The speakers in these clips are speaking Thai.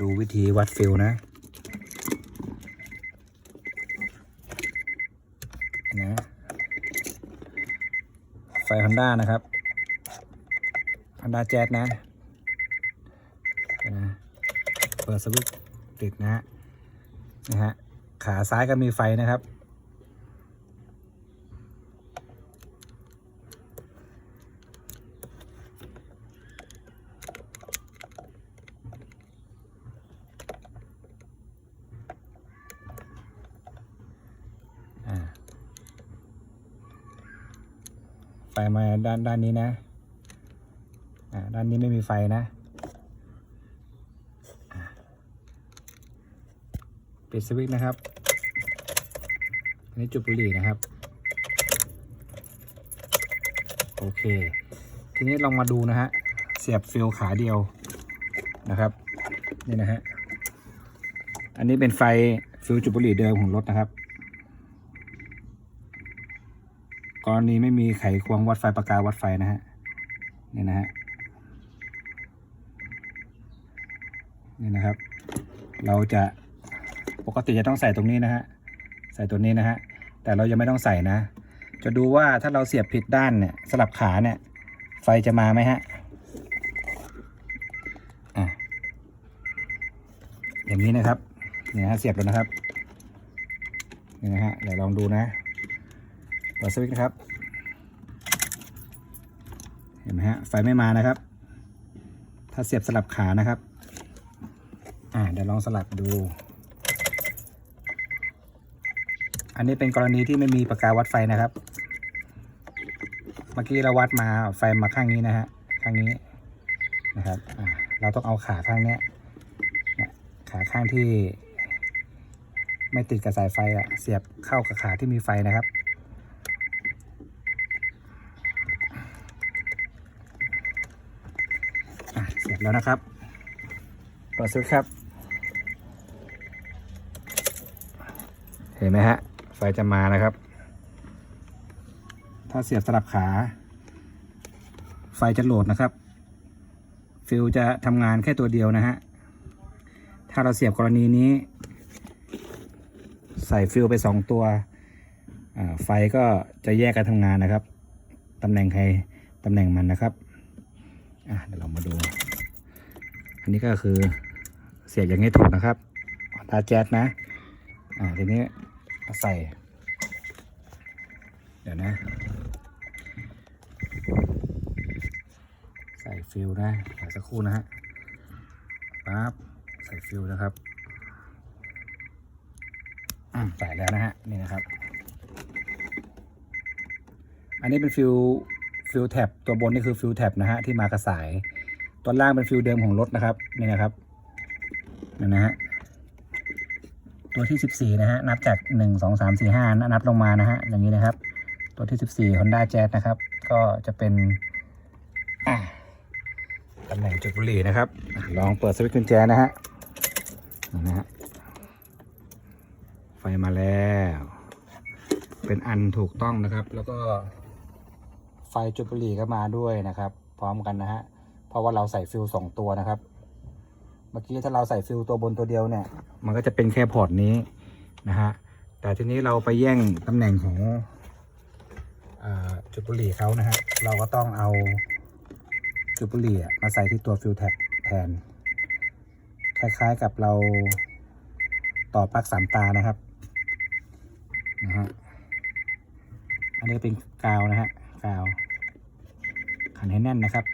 ดูวิธีวัดฟิลนะนะไฟฮอนด้านะครับฮอนด้าแจ๊ดนะนะเปิดสวิตช์ติดนะฮะนะฮะขาซ้ายก็มีไฟนะครับ ไฟมาด้านด้านนี้นะ อ่า ด้านนี้ไม่มีไฟนะ ปิดสวิตช์นะครับ อันนี้จุดบุหรี่นะครับ โอเค ทีนี้ลองมาดูนะฮะ เสียบฟิลขาเดียวนะครับ นี่นะฮะ อันนี้เป็นไฟฟิลจุดบุหรี่เดิมของรถนะครับ กรณีไม่มีไขควงวัดไฟปากกาวัดไฟนะฮะนี่นะฮะนี่นะครับ เราจะปกติจะต้องใส่ตรงนี้นะฮะใส่ตัวนี้นะฮะแต่เรายังไม่ต้องใส่นะ จะดูว่าถ้าเราเสียบผิดด้านเนี่ยสลับขาเนี่ยไฟจะมาไหมฮะอะอย่างนี้นะครับเนี่ยฮะเสียบแล้วนะครับนี่นะฮะเดี๋ยวลองดูนะ เปิดสวิตช์นะครับ เห็นไหมฮะ ไฟไม่มานะครับ ถ้าเสียบสลับขานะครับ อ่า เดี๋ยวลองสลับดู อันนี้เป็นกรณีที่ไม่มีปากกาวัดไฟนะครับ เมื่อกี้เราวัดมาไฟมาข้างนี้นะฮะ ข้างนี้นะครับ เราต้องเอาขาข้างเนี้ยขาข้างที่ไม่ติดกับสายไฟอะเสียบเข้ากับขาที่มีไฟนะครับ อะ เสร็จแล้วนะครับเปิดสวิตช์ครับ เห็นไหมฮะ ไฟจะมานะครับ ถ้าเสียบสลับขา ไฟจะโหลดนะครับ ฟิลจะทำงานแค่ตัวเดียวนะฮะ ถ้าเราเสียบกรณีนี้ ใส่ฟิลไปสองตัว ไฟก็จะแยกกันทำงานนะครับ ตำแหน่งใครตำแหน่งมันนะครับ อะเดี๋ยวเรามาดู อันนี้ก็คือเสียบอย่างนี้ถูกนะครับตาแจ๊สนะ อ่าทีนี้ใส่ เดี๋ยวนะ ใส่ฟิลนะเดี๋ยวสักครู่นะฮะปั๊บใส่ฟิลนะครับอืมใส่แล้วนะฮะนี่นะครับ อันนี้เป็นฟิล ฟิลแท็บตัวบนนี่คือฟิลแท็บนะฮะที่มากระสาย ตัวล่างเป็นฟิลเดิมของรถนะครับนี่นะครับนี่นะฮะตัวที่สิบสี่นะฮะนับจากหนึ่งสองสามสี่ห้านับลงมานะฮะอย่างนี้นะครับ ตัวที่สิบสี่ Honda Jazz นะครับ ก็จะเป็นอะตำแหน่งจุดบุหรี่นะครับ ลองเปิดสวิตช์กุญแจนะฮะนี่นะฮะไฟมาแล้ว เป็นอันถูกต้องนะครับแล้วก็ จุดบุหรี่ก็มาด้วยนะครับ พร้อมกันนะฮะเพราะว่าเราใส่ฟิลสองตัวนะครับ เมื่อกี้ถ้าเราใส่ฟิลตัวบนตัวเดียวเนี่ย มันก็จะเป็นแค่พอร์ตนี้นะฮะแต่ทีนี้เราไปแย่งตำแหน่งของอจุดบุหรี่เขานะฮะเราก็ต้องเอาจุดบุหรี่มาใส่ที่ตัวฟิลแท็บแทน คล้ายๆกับเราต่อปลั๊กสามตานะครับนะฮะอันนี้เป็นกาวนะฮะกาว ขันให้แน่นนะครับ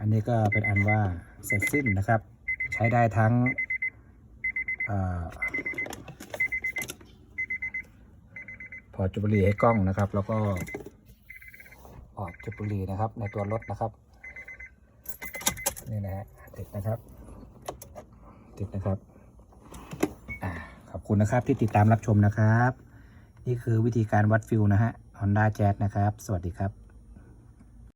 อันนี้ก็เป็นอันว่าเสร็จสิ้นนะครับ ใช้ได้ทั้งอพอจุบุรีให้กล้องนะครับ แล้วก็พอร์ตจุบุรีนะครับ ในตัวรถนะครับนี่นะฮะติดนะครับ ติดนะครับอขอบคุณนะครับที่ติดตามรับชมนะครับ นี่คือวิธีการวัดฟิลนะฮะ Honda Jazz นะครับ สวัสดีครับ